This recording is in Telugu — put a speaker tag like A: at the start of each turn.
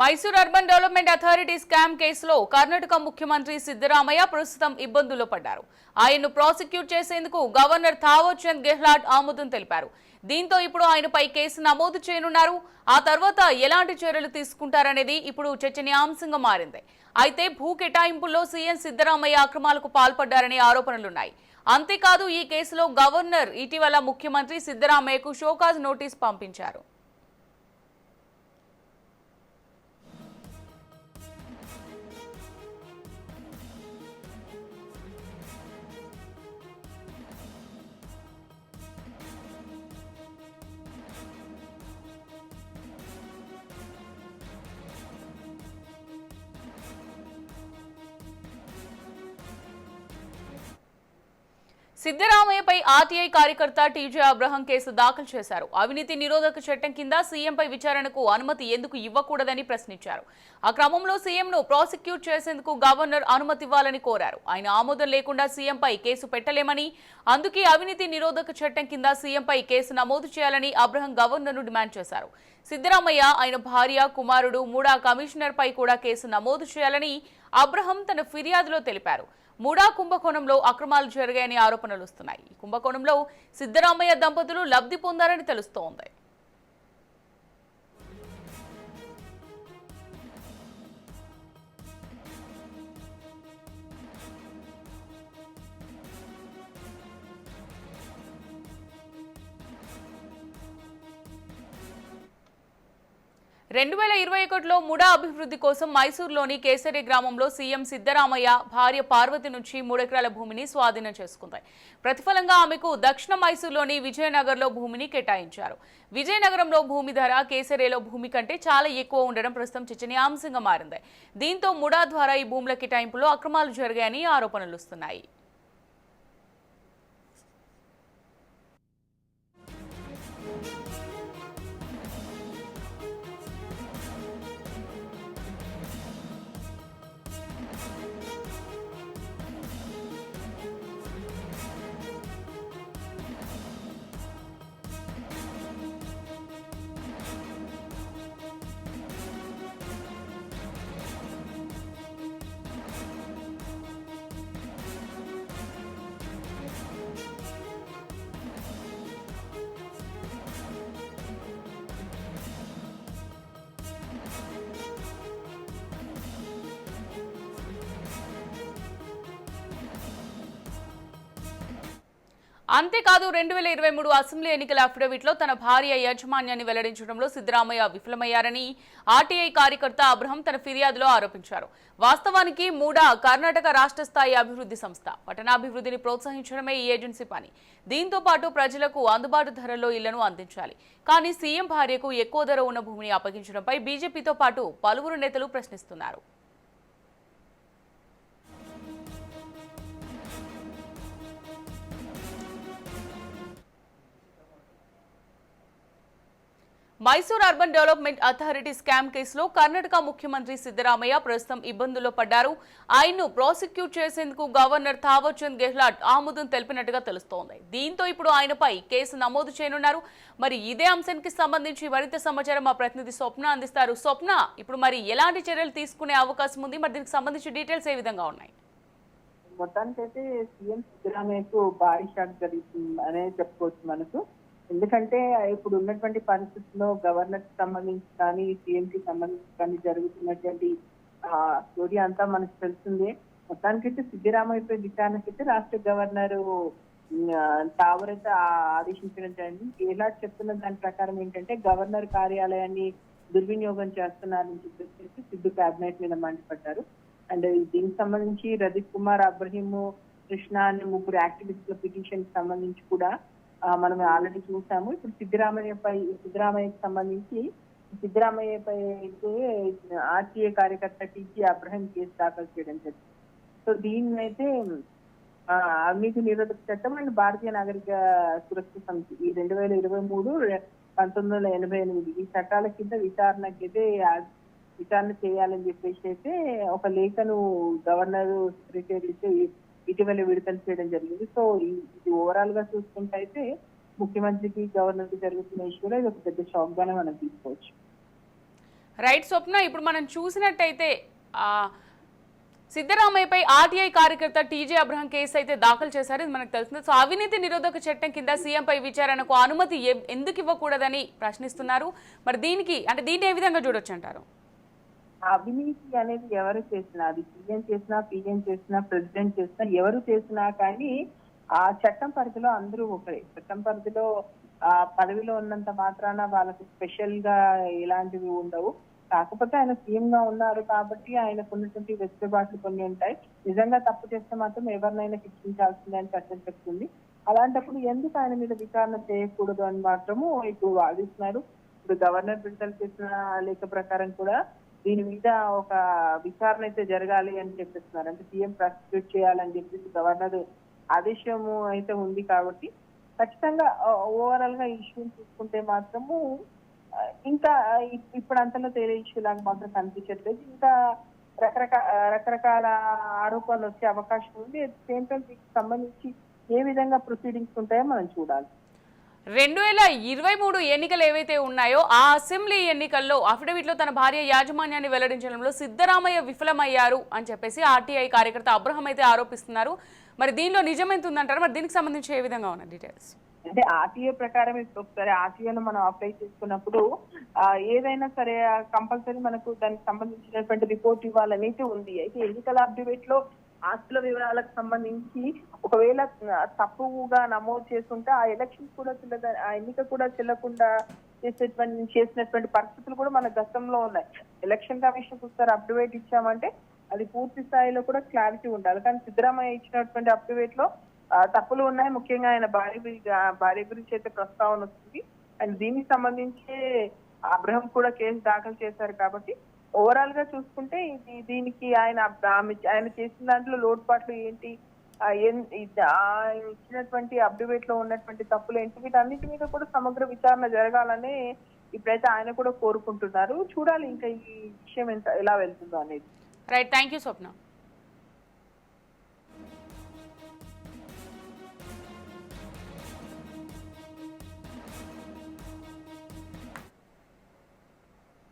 A: Mysore urban development authority scam కేసులో కర్ణాటక ముఖ్యమంత్రి సిద్దరామయ్య ప్రస్తుతం ఇబ్బందుల్లో పడ్డారు. ఆయన్ను ప్రాసిక్యూట్ చేసేందుకు గవర్నర్ థావర్చంద్ గెహ్లాట్ ఆమోదం తెలిపారు. దీంతో ఇప్పుడు ఆయనపై కేసు నమోదు చేయనున్నారు. ఆ తర్వాత ఎలాంటి చర్యలు తీసుకుంటారనేది ఇప్పుడు చర్చనీయాంశంగా మారింది. అయితే భూ కేటాయింపుల్లో సీఎం సిద్దరామయ్య అక్రమాలకు పాల్పడ్డారనే ఆరోపణలున్నాయి. అంతేకాదు ఈ కేసులో గవర్నర్ ఇటీవల ముఖ్యమంత్రి సిద్దరామయ్యకు షోకాజ్ నోటీస్ పంపించారు. సిద్దరామయ్యపై ఆర్టీఐ కార్యకర్త టీజే అబ్రహం కేసు దాఖలు చేశారు. అవినీతి నిరోధక చట్టం కింద సీఎంపై విచారణకు అనుమతి ఎందుకు ఇవ్వకూడదని ప్రశ్నించారు. ఆ క్రమంలో సీఎంను ప్రాసిక్యూట్ చేసేందుకు గవర్నర్ అనుమతి ఇవ్వాలని కోరారు. ఆయన ఆమోదం లేకుండా సీఎంపై కేసు పెట్టలేమని అందుకే అవినీతి నిరోధక చట్టం కింద సీఎంపై కేసు నమోదు చేయాలని అబ్రహం గవర్నర్ను డిమాండ్ చేశారు. సిద్దరామయ్య ఆయన భార్య కుమారుడు మూడా కమిషనర్ పై కూడా కేసు నమోదు చేయాలని అబ్రహం తన ఫిర్యాదులో తెలిపారు. మూడా కుంభకోణంలో అక్రమాలు జరిగాయని ఆరోపణలు వస్తున్నాయి. ఈ కుంభకోణంలో సిద్ధరామయ్య దంపతులు లబ్ధి పొందారని తెలుస్తోంది. రెండు వేల ఇరవై ఒకటిలో ముడా అభివృద్ధి కోసం మైసూరులోని కేసరి గ్రామంలో సీఎం సిద్దరామయ్య భార్య పార్వతి నుంచి మూడెకరాల భూమిని స్వాధీనం చేసుకుంది. ప్రతిఫలంగా ఆమెకు దక్షిణ మైసూరులోని విజయనగర్లో భూమిని కేటాయించారు. విజయనగరంలో భూమి ధర కేసరిలో భూమి కంటే చాలా ఎక్కువ ఉండడం ప్రస్తుతం చర్చనీయాంశంగా మారింది. దీంతో ముడా ద్వారా ఈ భూముల కేటాయింపులో అక్రమాలు జరిగాయని ఆరోపణలు వస్తున్నాయి. అంతేకాదు రెండు వేల ఇరవై మూడు అసెంబ్లీ ఎన్నికల అఫిడవిట్లో తన భార్య యాజమాన్యాన్ని వెల్లడించడంలో సిద్దరామయ్య విఫలమయ్యారని ఆర్టీఐ కార్యకర్త అబ్రహం తన ఫిర్యాదులో ఆరోపించారు. వాస్తవానికి మూడా కర్ణాటక రాష్ట్ర స్థాయి అభివృద్ధి సంస్థ. పట్టణాభివృద్ధిని ప్రోత్సహించడమే ఈ ఏజెన్సీ పని. దీంతో పాటు ప్రజలకు అందుబాటు ధరల్లో ఇళ్ళను అందించాలి. కానీ సీఎం భార్యకు ఎక్కువ ధర ఉన్న భూమిని అప్పగించడంపై బీజేపీతో పాటు పలువురు నేతలు ప్రశ్నిస్తున్నారు. Mysore urban development authority scam కేసులో కర్ణాటక ముఖ్యమంత్రి సిద్దరామయ్య ప్రస్తుతం ఇబ్బందుల్లో పడ్డారు. ఆయన్ను ప్రాసిక్యూట్ చేసేందుకు గవర్నర్ థావర్చంద్ గెహ్లాట్ ఆమోదం తెలిపినట్టుగా తెలుస్తోంది. దీంతో ఇప్పుడు ఆయనపై కేసు నమోదు చేయనున్నారు. మరి ఇదే అంశానికి సంబంధించి మరింత సమాచారం మా ప్రతినిధి స్వప్న అందిస్తారు. స్వప్న ఇప్పుడు మరి ఎలాంటి చర్యలు తీసుకునే అవకాశం ఉంది? మరి దీనికి సంబంధించి డీటెయిల్స్ ఏ విధంగా ఉన్నాయి?
B: మొత్తానికైతే సీఎం సిద్దరామయ్యకు భారీ షాక్ జరుగుతుంది అనే చెప్పుకోవచ్చు మనకు. ఎందుకంటే ఇప్పుడు ఉన్నటువంటి పరిస్థితుల్లో గవర్నర్కి సంబంధించి కానీ సీఎం కి సంబంధించి కానీ జరుగుతున్నటువంటి ఆ స్టోరీ అంతా మనకు తెలిసిందే మొత్తానికైతే సిద్ధరామయ్యపై విచారణకైతే రాష్ట్ర గవర్నర్ తావరైతే అయితే ఆదేశించడం జరిగింది. ఎలా చెప్తున్న దాని ప్రకారం ఏంటంటే గవర్నర్ కార్యాలయాన్ని దుర్వినియోగం చేస్తున్నారని చెప్పేసి సిద్ధు కేబినెట్ మీద మండిపడ్డారు. అండ్ దీనికి సంబంధించి రజిత్ కుమార్ అబ్రహీం కృష్ణ అనే ముగ్గురు యాక్టివిస్టుల పిటిషన్కి సంబంధించి కూడా మనం ఆల్రెడీ చూసాము. ఇప్పుడు సిద్ధరామయ్యపై సిద్ధరామయ్యకి సంబంధించి సిద్ధరామయ్యపై అయితే ఆర్టీఏ కార్యకర్త టీజీ అబ్రహం కేసు దాఖలు చేయడం జరిగింది. సో దీన్ని అయితే అవినీతి నిరోధక చట్టం అండ్ భారతీయ నాగరిక సురక్ష సమితి. ఈ రెండు వేల ఇరవై మూడు పంతొమ్మిది వందల ఎనభై ఎనిమిది ఈ చట్టాల కింద విచారణకి అయితే విచారణ చేయాలని చెప్పేసి అయితే ఒక లేఖను గవర్నర్ సెక్రటరీ ఇటీవల విడుదల చేయడం జరిగింది. సో ఈ- ఇది ఓవరాల్గా చూసుకుంటే అయితే ముఖ్యమంత్రికి గవర్నర్కి జరుగుతున్న ఇష్యూలో ఇది ఒక పెద్ద షాక్ గానే మనం తీసుకోవచ్చు.
A: రైట్ స్వప్న ఇప్పుడు మనం చూసినట్టయితే సిద్ధరామయ్యపై ఆర్టీఐ కార్యకర్త టీజే అబ్రహం కేసు అయితే దాఖలు చేశారు ఇది మనకు తెలిసింది సో అవినీతి నిరోధక చట్టం కింద సీఎంపై విచారణకు అనుమతి ఎందుకు ఇవ్వకూడదని ప్రశ్నిస్తున్నారు. మరి దీనికి అంటే దీన్ని ఏ విధంగా చూడొచ్చు అంటారు?
B: అవినీతి అనేది ఎవరు చేసినా అది సీఎం చేసినా పిఎం చేసినా ప్రెసిడెంట్ చేసినా ఎవరు చేసినా కానీ ఆ చట్టం పరిధిలో అందరూ ఒకరే. చట్టం పరిధిలో ఆ పదవిలో ఉన్నంత మాత్రాన వాళ్ళకి స్పెషల్గా ఇలాంటివి ఉండవు. కాకపోతే ఆయన సీఎం గా ఉన్నారు కాబట్టి ఆయనకు ఉన్నటువంటి వెసులుబాట్లు కొన్ని ఉంటాయి. నిజంగా తప్పు చేస్తే మాత్రం ఎవరినైనా శిక్షించాల్సిందే అని చట్టం చెప్తుంది. అలాంటప్పుడు ఎందుకు ఆయన మీద విచారణ చేయకూడదు అని మాత్రము ఇప్పుడు వాదిస్తున్నారు. ఇప్పుడు గవర్నర్ విడుదల చేసిన లేఖ ప్రకారం కూడా దీని మీద ఒక విచారణ అయితే జరగాలి అని చెప్పిస్తున్నారు. అంటే సీఎం ప్రాసిక్యూట్ చేయాలని చెప్పేసి గవర్నర్ ఆదేశము అయితే ఉంది కాబట్టి ఖచ్చితంగా ఓవరాల్గా ఇష్యూ చూసుకుంటే మాత్రము ఇంకా ఇప్పుడు అంతలో తేలే ఇష్యూ లాగా మాత్రం కనిపించట్లేదు. ఇంకా రకరకాల రకరకాల ఆరోపణలు వచ్చే అవకాశం ఉంది. సేమ్ టైం దీనికి సంబంధించి ఏ విధంగా ప్రొసీడింగ్స్ ఉంటాయో మనం చూడాలి.
A: రెండు వేల ఇరవై మూడు ఎన్నికలు ఏవైతే ఉన్నాయో ఆ అసెంబ్లీ ఎన్నికల్లో అఫిడవిట్లో తన భార్య యాజమాన్యాన్ని వెల్లడించడంలో సిద్ధరామయ్య విఫలమయ్యారు అని చెప్పేసి ఆర్టీఐ కార్యకర్త అబ్రహం అయితే ఆరోపిస్తున్నారు. మరి దీనిలో నిజమైతుందంటారు ఉందంటారు? మరి దీనికి సంబంధించి ఏ విధంగా ఉన్నాయి డీటెయిల్స్?
B: అంటే ఆర్టీఏ ప్రకారం ఇప్పుడు ఒకసారి ఆర్టీఏను మనం అప్లై చేసుకున్నప్పుడు ఏదైనా సరే కంపల్సరీ మనకు దానికి సంబంధించినటువంటి రిపోర్ట్ ఇవ్వాలనేది ఉంది. అయితే ఎన్నికల అప్డేట్లో ఆస్తుల వివరాలకు సంబంధించి ఒకవేళ తప్పుగా నమోదు చేస్తుంటే ఆ ఎలక్షన్ కూడా చెల్లద ఆ ఎన్నిక కూడా చెల్లకుండా చేసేటువంటి చేసినటువంటి పరిస్థితులు కూడా మన గతంలో ఉన్నాయి. ఎలక్షన్ కమిషన్ ఒకసారి అప్డేట్ ఇచ్చామంటే అది పూర్తి స్థాయిలో కూడా క్లారిటీ ఉండాలి. కానీ సిద్ధరామయ్య ఇచ్చినటువంటి అప్డేట్లో ఆ, తప్పులు ఉన్నాయి. ముఖ్యంగా ఆయన భార్య భార్య గురించి అయితే ప్రస్తావన వస్తుంది అండ్ దీనికి సంబంధించి అబ్రహం కూడా కేసు దాఖలు చేశారు కాబట్టి ఓవరాల్గా చూసుకుంటే ఇది దీనికి ఆయన ఆమె- ఆయన చేసిన దాంట్లో లోటుపాట్లు ఏంటి? ఆయన ఇచ్చినటువంటి అప్డేట్లో ఉన్నటువంటి తప్పులు ఏంటి? వీటన్నిటి మీద కూడా సమగ్ర విచారణ జరగాలని ఇప్పుడైతే ఆయన కూడా కోరుకుంటున్నారు. చూడాలి ఇంకా ఈ విషయం ఎంత ఎలా వెళ్తుందో అనేది.
A: Right thank you Swapna